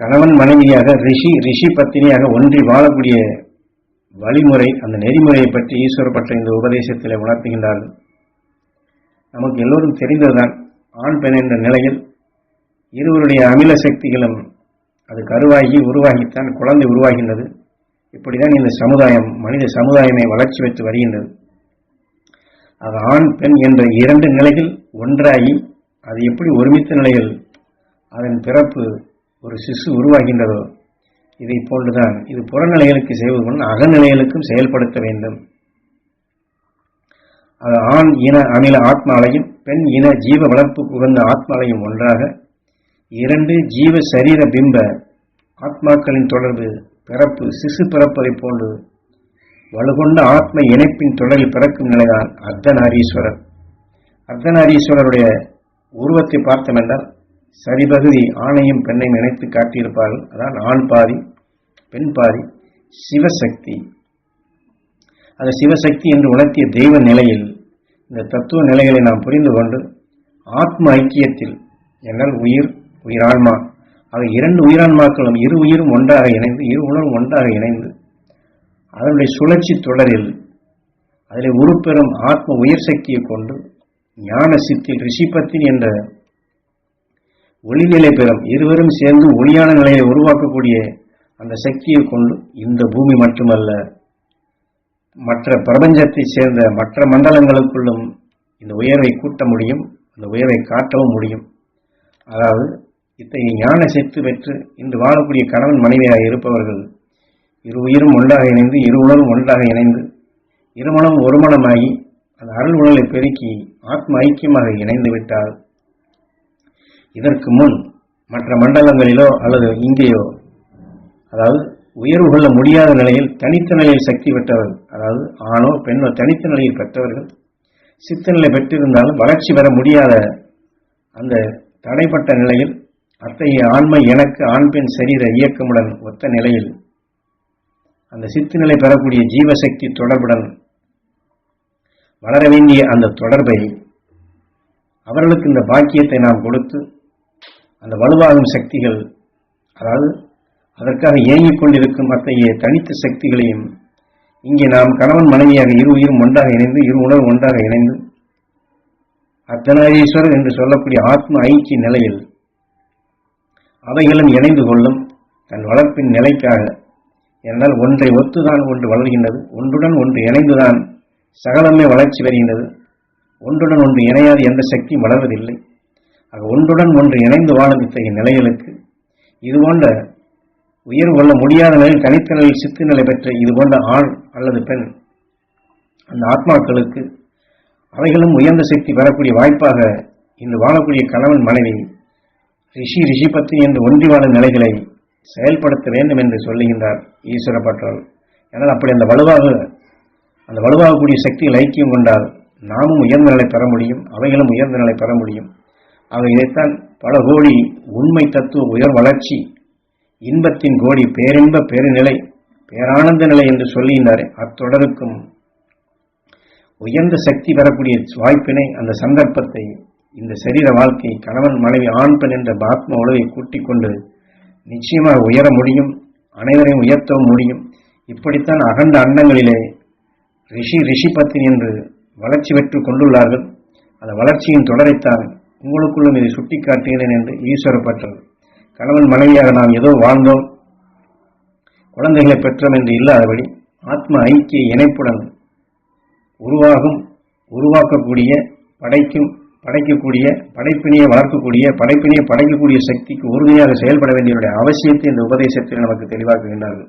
கணவன் மனைவியாக ரிஷி ரிஷி பத்தினியாக ஒன்றி வாழக்கூடிய வழிமுறை அந்த நெறிமுறையை பற்றி ஈஸ்வர பற்ற இந்த உபதேசத்தில் உணர்த்துகின்றார்கள். நமக்கு எல்லோரும் தெரிந்ததுதான் ஆண் பெண் என்ற நிலையில் இருவருடைய அமில சக்திகளும் அது கருவாகி உருவாகித்தான் குழந்தை உருவாகின்றது. இப்படிதான் இந்த சமுதாயம் மனித சமுதாயமே வளர்ச்சி பெற்று வருகின்றது. அது ஆண் பெண் என்ற இரண்டு நிலைகள் ஒன்றாகி அது எப்படி ஒருமித்த நிலையில் அதன் பிறப்பு ஒரு சிசு உருவாகின்றதோ இதை போன்றுதான். இது புறநிலைகளுக்கு செய்வது கொண்டு அகநிலைகளுக்கும் செயல்படுத்த வேண்டும். அது ஆண் இன அமில ஆத்மாலையும் பெண் இன ஜீவ வளர்ப்பு உகந்த ஆத்மாலையும் ஒன்றாக இரண்டு ஜீவ சரீர பிம்ப ஆத்மாக்களின் தொடர்பு பிறப்பு சிசு பிறப்பதைப் போன்று வலுகொண்ட ஆத்ம இணைப்பின் தொடரில் பிறக்கும் நிலைதான் அர்த்தநாரீஸ்வரர். அர்த்தநாரீஸ்வரருடைய உருவத்தை பார்த்தோம் என்றால் சரிபகுதி ஆணையும் பெண்ணையும் இணைத்து காட்டியிருப்பார்கள் அதான் ஆண் பாதி பெண் பாதி சிவசக்தி. அந்த சிவசக்தி என்று உணர்த்திய தெய்வ நிலையில் இந்த தத்துவ நிலைகளை நாம் புரிந்து கொண்டு ஆத்ம ஐக்கியத்தில் என்றால் உயிர் உயிரான்மா. ஆக இரண்டு உயிரான்மாக்களும் இரு உயிரும் ஒன்றாக இணைந்து இரு உணர்வும் ஒன்றாக இணைந்து அதனுடைய சுழற்சி தொடரில் அதில் உருப்பெறும் ஆத்ம உயிர் சக்தியை கொண்டு ஞான சித்தில் ரிஷிபத்தின் என்ற ஒளிநிலை பெறும் இருவரும் சேர்ந்து ஒளியான நிலையை உருவாக்கக்கூடிய அந்த சக்தியை கொண்டு இந்த பூமி மட்டுமல்ல மற்ற பிரபஞ்சத்தை சேர்ந்த மற்ற மண்டலங்களுக்குள்ளும் இந்த உயர்வை கூட்ட முடியும் அந்த உயர்வை காட்டவும் முடியும். அதாவது இத்தகைய ஞான சேர்த்து பெற்று இன்று வாழக்கூடிய கணவன் மனைவியாக இருப்பவர்கள் இரு உயிரும் ஒன்றாக இணைந்து இரு உணரும் ஒன்றாக இணைந்து இருமணம் ஒருமணமாகி அந்த அருள் உணலை பெருக்கி ஆத்ம ஐக்கியமாக இணைந்து விட்டால் இதற்கு முன் மற்ற மண்டலங்களிலோ அல்லது இங்கேயோ அதாவது உயர்வு கொள்ள முடியாத நிலையில் தனித்த நிலையில் சக்தி பெற்றவர்கள் அதாவது ஆணோ பெண்ணோ தனித்த நிலையில் பெற்றவர்கள் சித்த நிலை பெற்றிருந்தாலும் வளர்ச்சி பெற முடியாத அந்த தடைப்பட்ட நிலையில் அத்தகைய ஆண்மை எனக்கு ஆண் பெண் சரீர இயக்கமுடன் ஒத்த நிலையில் அந்த சித்து நிலை பெறக்கூடிய ஜீவசக்தி தொடர்புடன் வளர வேண்டிய அந்த தொடர்பை அவர்களுக்கு இந்த பாக்கியத்தை நாம் கொடுத்து அந்த வலுவாகும் சக்திகள் அதாவது அதற்காக இயங்கிக் கொண்டிருக்கும் அத்தகைய தனித்த சக்திகளையும் இங்கே நாம் கணவன் மனைவியாக இரு உயிரும் ஒன்றாக இணைந்து இரு உணர்வு ஒன்றாக இணைந்து அர்த்தநாதீஸ்வரர் என்று சொல்லக்கூடிய ஆத்ம ஐக்கிய நிலையில் அவைகளும் இணைந்து கொள்ளும் தன் வளர்ப்பின் நிலைக்காக. என்றால் ஒன்றை ஒத்துதான் ஒன்று வளர்கின்றது ஒன்றுடன் ஒன்று இணைந்துதான் சகலமே வளர்ச்சி வருகின்றது ஒன்றுடன் ஒன்று இணையாது எந்த சக்தியும் வளர்வதில்லை. ஆக ஒன்றுடன் ஒன்று இணைந்து வாழும் இத்தகைய நிலைகளுக்கு இது போன்ற உயர்வு கொள்ள முடியாத நிலையில் தனித்த நிலையில் சித்து நிலை பெற்ற இது போன்ற ஆண் அல்லது பெண் அந்த ஆத்மாக்களுக்கு அவைகளும் உயர்ந்த சக்தி பெறக்கூடிய வாய்ப்பாக இன்று வாழக்கூடிய கணவன் மனைவி ரிஷி ரிஷி பத்தி என்று ஒன்றி வாழும் நிலைகளை செயல்படுத்த வேண்டும் என்று சொல்லுகின்றார் ஈஸ்வர பற்றோர். ஏனால் அப்படி அந்த வலுவாக அந்த வலுவாகக்கூடிய சக்திகள் ஐக்கியம் கொண்டால் நாமும் உயர்ந்த நிலை பெற முடியும் அவைகளும் உயர்ந்த நிலை பெற முடியும். ஆக இதைத்தான் பல கோடி உண்மை தத்துவ உயர் வளர்ச்சி இன்பத்தின் கோடி பேரின்ப பெருநிலை பேரானந்த நிலை என்று சொல்லுகின்றார். அத்தொடருக்கும் உயர்ந்த சக்தி பெறக்கூடிய வாய்ப்பினை அந்த சந்தர்ப்பத்தை இந்த சரீர வாழ்க்கை கணவன் மனைவி ஆண் பெண் என்ற பாத்ம உலகை கூட்டிக் கொண்டு நிச்சயமாக உயர முடியும் அனைவரையும் உயர்த்தவும் முடியும். இப்படித்தான் அகண்ட அண்டங்களிலே ரிஷி ரிஷிபத்தின் என்று வளர்ச்சி பெற்று கொண்டுள்ளார்கள். அந்த வளர்ச்சியின் தொடரைத்தான் உங்களுக்குள்ளும் இதை சுட்டி காட்டுகிறேன் என்று ஈஸ்வரப்பட்டது கணவன் மனைவியாக நாம் ஏதோ வாழ்ந்தோம். குழந்தைகளை பெற்றோம் என்று இல்லாதபடி ஆத்ம ஐக்கிய இணைப்புடன் உருவாகும் உருவாக்கக்கூடிய படைக்கும் படைக்கக்கூடிய படைப்பினையை வளர்க்கக்கூடிய படைப்பினையை படைக்கக்கூடிய சக்திக்கு உறுதியாக செயல்பட வேண்டியவருடைய அவசியத்தை இந்த உபதேசத்தில் நமக்கு தெளிவாக்குகின்றார்கள்.